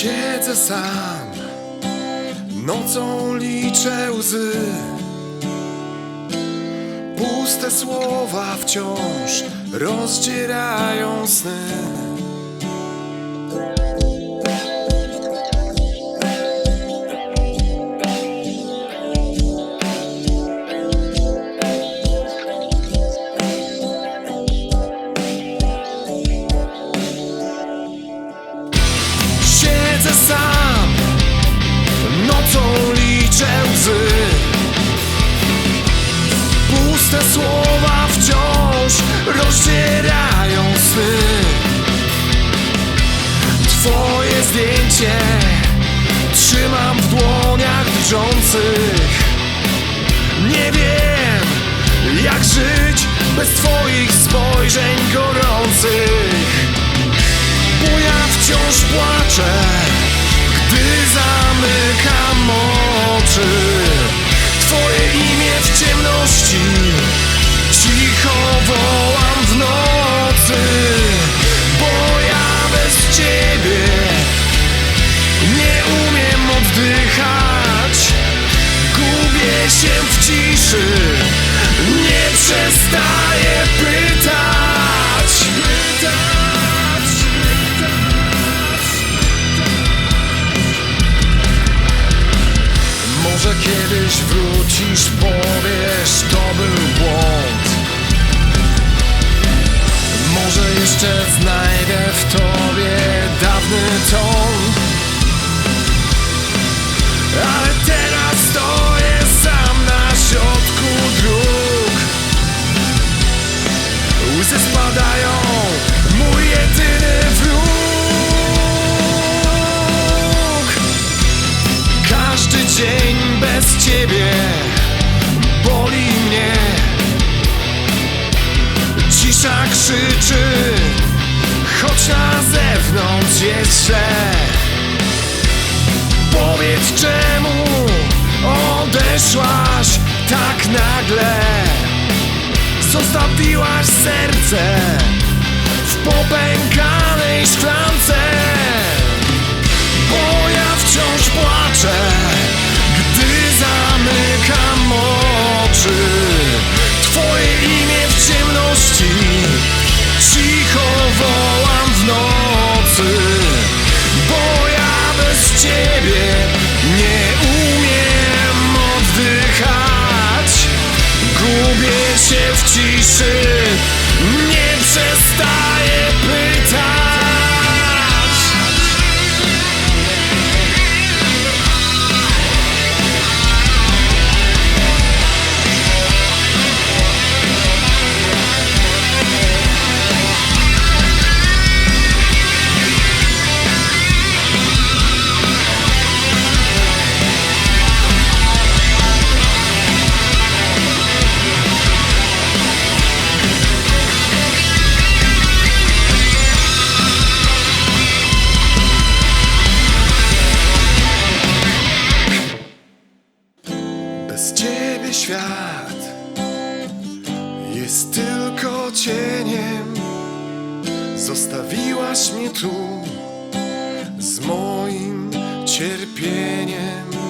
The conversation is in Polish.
Siedzę sam, nocą liczę łzy. Puste słowa wciąż rozdzierają sny. Puste słowa wciąż rozdzierają sny. Twoje zdjęcie trzymam w dłoniach drżących. Nie wiem, jak żyć bez Twoich spojrzeń gorących. Bo ja wciąż płaczę, oczy. Twoje imię w ciemności cicho wołam w nocy. Bo ja bez ciebie nie umiem oddychać. Gubię się w ciszy, nie przestaję pytać. Wrócisz, powiesz, to był błąd. Może jeszcze znajdę w tobie dawny ton. Krzyczy, choć na zewnątrz jest źle. Powiedz czemu odeszłaś tak nagle? Zostawiłaś serce Bez ciebie świat jest tylko cieniem. Zostawiłaś mnie tu z moim cierpieniem.